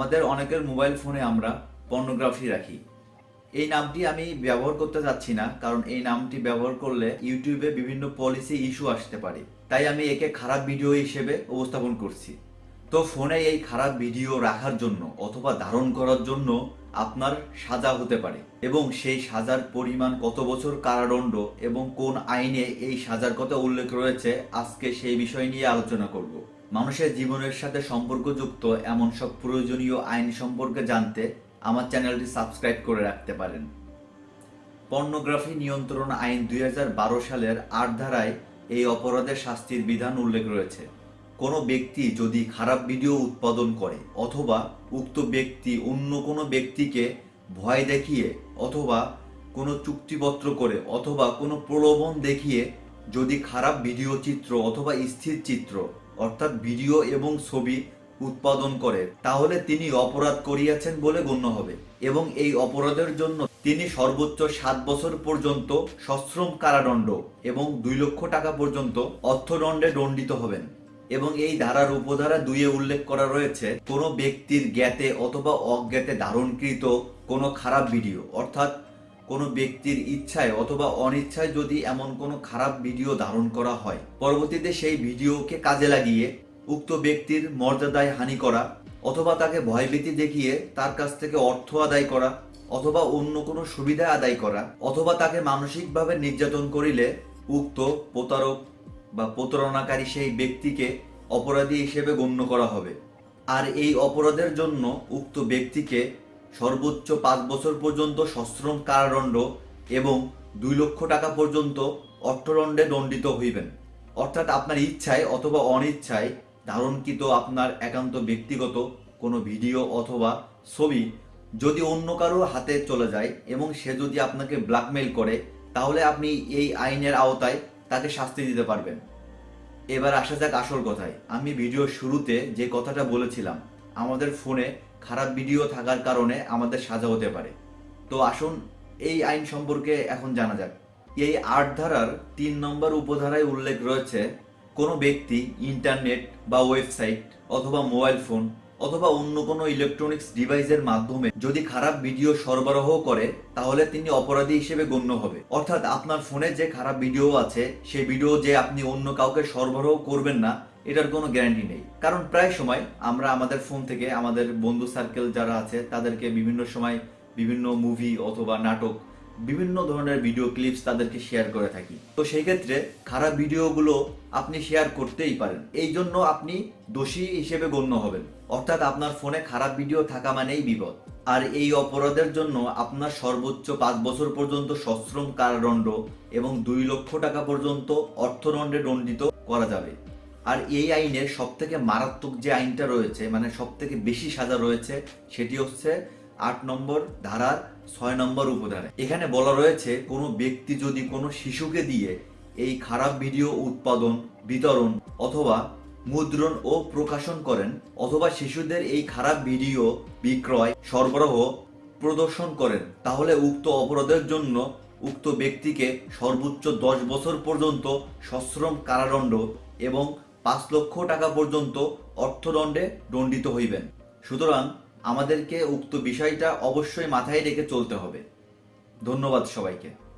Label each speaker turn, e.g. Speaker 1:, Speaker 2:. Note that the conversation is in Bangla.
Speaker 1: আমাদের অনেকের মোবাইল ফোনে আমরা পর্নোগ্রাফি রাখি। এই নামটি আমি ব্যবহার করতে চাচ্ছি না, কারণ এই নামটি ব্যবহার করলে ইউটিউবে বিভিন্ন পলিসি ইস্যু আসতে পারে। তাই আমি একে খারাপ ভিডিও হিসেবে উপস্থাপন করছি। তো ফোনে এই খারাপ ভিডিও রাখার জন্য অথবা ধারণ করার জন্য আপনার সাজা হতে পারে এবং সেই সাজার পরিমাণ কত বছর কারাদণ্ড এবং কোন আইনে এই সাজার কথা উল্লেখ রয়েছে, আজকে সেই বিষয় নিয়ে আলোচনা করব। মানুষের জীবনের সাথে সম্পর্কযুক্ত এমন সব প্রয়োজনীয় আইন সম্পর্কে জানতে আমার চ্যানেলটি সাবস্ক্রাইব করে রাখতে পারেন। পর্নোগ্রাফি নিয়ন্ত্রণ আইন দুই হাজার বারো সালের আট ধারায় এই অপরাধের শাস্তির বিধান উল্লেখ রয়েছে। কোনো ব্যক্তি যদি খারাপ ভিডিও উৎপাদন করে অথবা উক্ত ব্যক্তি অন্য কোনো ব্যক্তিকে ভয় দেখিয়ে অথবা কোনো চুক্তিপত্র করে অথবা কোনো প্রলোভন দেখিয়ে যদি খারাপ ভিডিও চিত্র অথবা স্থির চিত্র, অর্থাৎ ভিডিও এবং ছবি উৎপাদন করে, তাহলে তিনি অপরাধ করিয়াছেন বলে গণ্য হবে এবং এই অপরাধের জন্য তিনি সর্বোচ্চ সাত বছর পর্যন্ত সশ্রম কারাদণ্ড এবং দুই লক্ষ টাকা পর্যন্ত অর্থদণ্ডে দণ্ডিত হবেন। এবং এই ধারার উপধারা দুইয়ে উল্লেখ করা রয়েছে, কোনো ব্যক্তির জ্ঞাতে অথবা অজ্ঞাতে ধারণকৃত কোনো খারাপ ভিডিও। অর্থাৎ, কোনো ব্যক্তির ইচ্ছায় অথবা অনিচ্ছায় যদি এমন কোনো খারাপ ভিডিও ধারণ করা হয়, পরবর্তীতে সেই ভিডিওকে কাজে লাগিয়ে উক্ত ব্যক্তির মর্যাদায় হানি করা অথবা তাকে ভয়ভীতি দেখিয়ে তার কাছ থেকে অর্থ আদায় করা অথবা অন্য কোনো সুবিধা আদায় করা অথবা তাকে মানসিকভাবে নির্যাতন করিলে উক্ত প্রতারক বা প্রতারণাকারী সেই ব্যক্তিকে অপরাধী হিসেবে গণ্য করা হবে। আর এই অপরাধের জন্য উক্ত ব্যক্তিকে সর্বোচ্চ পাঁচ বছর পর্যন্ত সশ্রম কারাদণ্ড এবং দুই লক্ষ টাকা পর্যন্ত অর্থদণ্ডে দণ্ডিত হইবেন। অর্থাৎ আপনার ইচ্ছায় অথবা অনিচ্ছায় ধারণকৃত আপনার একান্ত ব্যক্তিগত কোনো ভিডিও অথবা ছবি যদি অন্য কারও হাতে চলে যায় এবং সে যদি আপনাকে ব্ল্যাকমেইল করে, তাহলে আপনি এই আইনের আওতায় তাকে শাস্তি দিতে পারবেন। এবার আসা যাক আসল কথায়। আমি ভিডিওর শুরুতে যে কথাটা বলেছিলাম, আমাদের ফোনে খারাপ ভিডিও থাকার কারণে আমাদের সাজা হতে পারে। তো আসুন, এই আইন সম্পর্কে এখন জানা যাক। এই আট ধারার তিন নম্বর উপধারায় উল্লেখ রয়েছে, কোনো ব্যক্তি ইন্টারনেট বা ওয়েবসাইট অথবা মোবাইল ফোন অথবা অন্য কোনো ইলেকট্রনিক্স ডিভাইসের মাধ্যমে যদি খারাপ ভিডিও সরবরাহ করে, তাহলে তিনি অপরাধী হিসেবে গণ্য হবে। অর্থাৎ আপনার ফোনে যে খারাপ ভিডিও আছে, সেই ভিডিও যে আপনি অন্য কাউকে সরবরাহ করবেন না, এটার কোনো গ্যারান্টি নেই। কারণ প্রায় সময় আমরা আমাদের ফোন থেকে আমাদের বন্ধু সার্কেল যারা আছে, তাদেরকে বিভিন্ন সময় বিভিন্ন মুভি অথবা নাটক বিভিন্ন ধরনের ভিডিও ক্লিপস তাদেরকে শেয়ার করে থাকি। তো সেই ক্ষেত্রে খারাপ ভিডিওগুলো আপনি শেয়ার করতেই পারেন। এই জন্য আপনি দোষী হিসেবে গণ্য হবেন। অর্থাৎ আপনার ফোনে খারাপ ভিডিও থাকা মানেই বিপদ। আর এই অপরাধের জন্য আপনার সর্বোচ্চ পাঁচ বছর পর্যন্ত সশ্রম কারাদণ্ড এবং দুই লক্ষ টাকা পর্যন্ত অর্থদণ্ডে দণ্ডিত করা যাবে। আর এই আইনের সব থেকে মারাত্মক যে আইনটা রয়েছে মানে সব থেকে বেশি সাজা রয়েছে, সেটি হচ্ছে আট নম্বর ধারার ছয় নম্বর উপধারা। এখানে বলা রয়েছে, কোনো ব্যক্তি যদি কোনো শিশুকে দিয়ে এই খারাপ ভিডিও উৎপাদন, বিতরণ অথবা মুদ্রণ ও প্রকাশন করেন অথবা শিশুদের এই খারাপ ভিডিও বিক্রয়, সরবরাহ প্রদর্শন করেন, তাহলে উক্ত অপরাধের জন্য উক্ত ব্যক্তিকে সর্বোচ্চ দশ বছর পর্যন্ত সশ্রম কারাদণ্ড এবং পাঁচ লক্ষ টাকা পর্যন্ত অর্থদণ্ডে দণ্ডিত হইবেন। সুতরাং আমাদেরকে উক্ত বিষয়টা অবশ্যই মাথায় রেখে চলতে হবে। ধন্যবাদ সবাইকে।